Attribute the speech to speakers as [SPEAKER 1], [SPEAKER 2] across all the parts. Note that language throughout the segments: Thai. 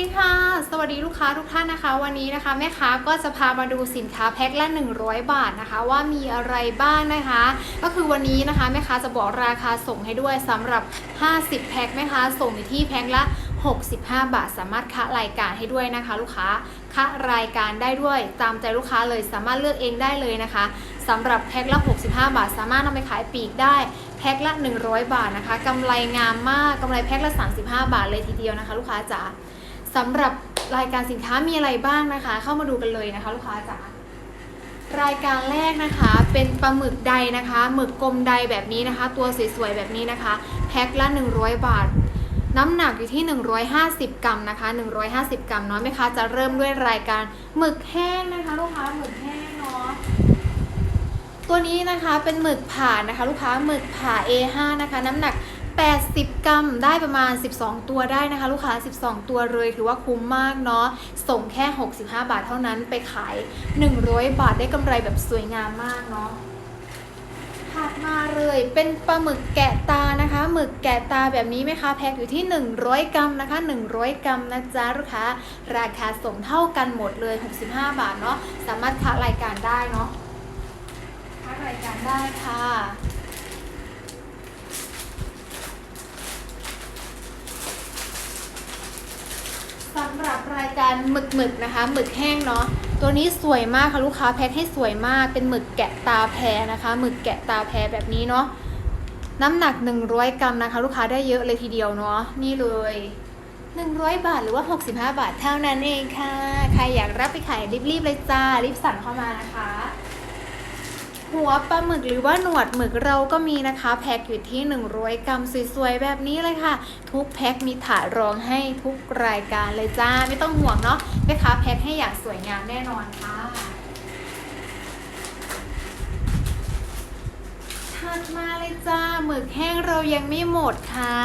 [SPEAKER 1] ดีค่ะ สวัสดีลูกค้าทุกท่านนะคะ วันนี้นะคะแม่ค้าก็จะพามาดูสินค้าแพ็คละ 100 บาทนะคะ ว่ามีอะไรบ้างนะคะ ก็คือวันนี้นะคะแม่ค้าจะบอกราคาส่งให้ด้วยสำหรับ 50 แพ็คแม่ค้าส่งอยู่ที่แพ็คละ65 บาท สามารถคะรายการให้ด้วยนะคะ ลูกค้าคะรายการได้ด้วยตามใจลูกค้าเลยสามารถเลือกเองได้เลยนะคะสำหรับแพ็คละ 65 บาท สามารถนำไปขายปีกได้แพ็คละ 100 บาทนะคะกำไรงามมากกำไรแพ็คละ 35 บาทเลยทีเดียวนะคะ ลูกค้าจ๋า สำหรับรายการสินค้ามีอะไรบ้างนะคะ เข้ามาดูกันเลยนะคะ ลูกค้าจ๋ารายการแรกนะคะเป็นปลาหมึกใดนะคะหมึกกลมใดแบบนี้นะคะ ตัวสวยๆแบบนี้นะคะแพ็คละ 100 บาท น้ำหนักอยู่ที่ 150 กรัมนะคะ 150 กรัมเนาะแม่ค้าจะเริ่มด้วยรายการหมึกแห้งนะคะลูกค้าหมึกแห้งเนาะตัวนี้นะคะเป็นหมึกผ่านะคะ ลูกค้าหมึกผ่า A5 นะคะ น้ำหนัก 80 กรัมได้ประมาณ 12 ตัวได้นะคะ ลูกค้า 12 ตัวเลยถือว่าคุ้มมากเนาะส่งแค่ 65 บาทเท่านั้นไปขาย 100 บาทได้กำไรแบบสวยงามมากเนาะถัดมาเลยเป็นปลาหมึกแกะตานะคะหมึกแกะตาแบบนี้ไหมคะแพ็คอยู่ที่ 100 กรัมนะคะ 100 กรัมนะจ๊ะลูกค้า ราคาส่งเท่ากันหมดเลย 65 บาทเนาะสามารถค้ารายการได้เนาะทักรายการได้ค่ะ สำห รายการหมึกหมึกนะคะหมึกแห้งเนาะตัวนี้สวยมากค่ะลูกค้าแพ็คให้สวยมากเป็นหมึกแกะตาแพรนะคะหมึกแกะตาแพรแบบนี้เนาะน้ำหนัก 100 กรัมนะคะ ลูกค้าได้เยอะเลยทีเดียวเนาะนี่เลย 100 บาทหรือว่า 65 บาทเท่านั้นเองค่ะ ใครอยากรับไปขายรีบๆเลยจ้ารีบสั่งเข้ามานะคะ หัวปลาหมึกหรือว่าหนวดหมึกเราก็มีนะคะ แพ็คอยู่ที่100กรัมสวยๆแบบนี้เลยค่ะ ทุกแพ็คมีถาดรองให้ทุกรายการเลยจ้า ไม่ต้องห่วงเนาะแม่ค้าแพ็คให้อย่างสวยงามแน่นอนค่ะถัดมาเลยจ้าหมึกแห้งเรายังไม่หมดค่ะ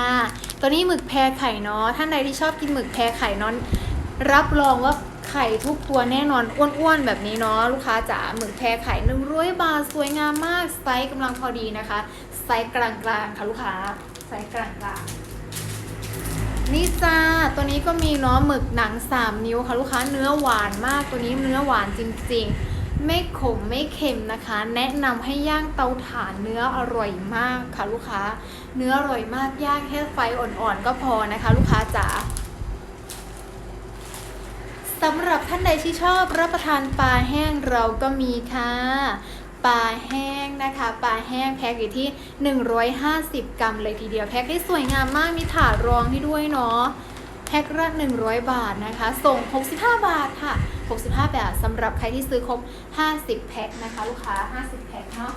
[SPEAKER 1] ตัวนี้หมึกแพรไข่เนาะท่านใดที่ชอบกินหมึกแพรไข่เนอนรับรองว่า ไข่ทุกตัวแน่นอนอ้วนๆแบบนี้เนาะลูกค้าจ๋าหมึกแพรไข่100บาทสวยงามมากไซส์กำลังพอดีนะคะไซส์กลางๆค่ะลูกค้าไซส์กลางๆนี่จ้าตัวนี้ก็มีเนาะหมึกหนัง 3 นิ้วค่ะลูกค้าเนื้อหวานมากตัวนี้เนื้อหวานจริง ๆ ไม่ขมไม่เค็มนะคะ แนะนำให้ย่างเตาถ่านเนื้ออร่อยมากค่ะลูกค้า เนื้ออร่อยมากย่างแค่ไฟอ่อนๆก็พอนะคะ ลูกค้าจ๋า สำหรับท่านใดที่ชอบรับประทานปลาแห้งเราก็มีค่ะปลาแห้งนะคะปลาแห้งแพ็คอยู่ที่ 150 กรัมเลยทีเดียวแพ็คได้สวยงามมากมีถาดรองให้ด้วยเนาะแพ็คละ100 บาทนะคะ ส่ง 65 บาทค่ะ 65 บาทสำหรับใครที่ซื้อครบ 50 แพ็คนะคะ ลูกค้า 50 แพ็คเนาะ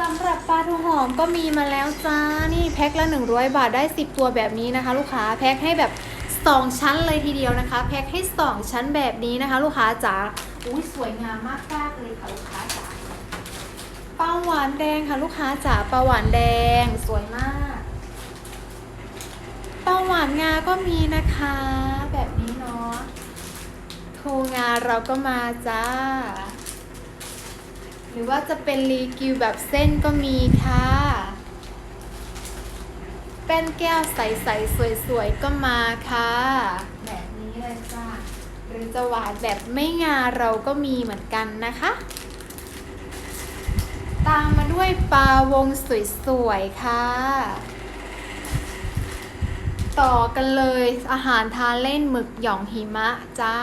[SPEAKER 1] สำหรับปลาทูหอมก็มีมาแล้วจ้า นี่แพ็คละ 100 บาทได้ 10 ตัวแบบนี้นะคะ ลูกค้าแพ็คให้แบบ 2 ชั้นเลยทีเดียวนะคะ แพ็คให้ 2 ชั้นแบบนี้นะคะ ลูกค้าจ๋าอุ้ยสวยงามมากมากเลยค่ะลูกค้าจ๋าปลาหวานแดงค่ะลูกค้าจ๋าปลาหวานแดงสวยมากปลาหวานงาก็มีนะคะ แบบนี้เนาะทูงาเราก็มาจ้า หรือว่าจะเป็นรีกิวแบบเส้นก็มีค่ะ ป็นแก้วใสๆสวยๆ ก็มาค่ะ แบบนี้เลยจ้าหรือจะหวานแบบไม่งาเราก็มีเหมือนกันนะคะ ตามมาด้วยปลาวงสวยๆ ค่ะ ต่อกันเลยอาหารทานเล่นหมึกหย่องหิมะจ้า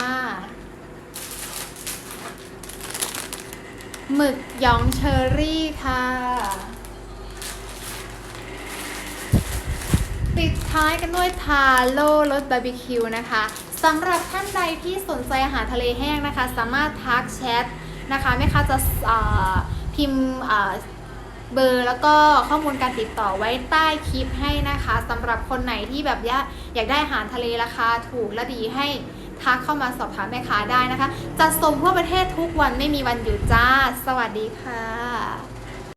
[SPEAKER 1] หมึกหยองเชอรี่ค่ะ ปิดท้ายกันด้วยทาโร่รสบาร์บีคิวนะคะสำหรับท่านใดที่สนใจอาหารทะเลแห้งนะคะ สามารถทักแชทนะคะแม่ค้าจะพิมพ์เบอร์แล้วก็ข้อมูลการติดต่อไว้ใต้คลิปให้นะคะสำหรับคนไหนที่แบบอยากอยากได้อาหารทะเลราคาถูกและดีให้ทักเข้ามาสอบถามแม่ค้าได้นะคะ จัดส่งทั่วประเทศทุกวันไม่มีวันหยุดจ้า สวัสดีค่ะ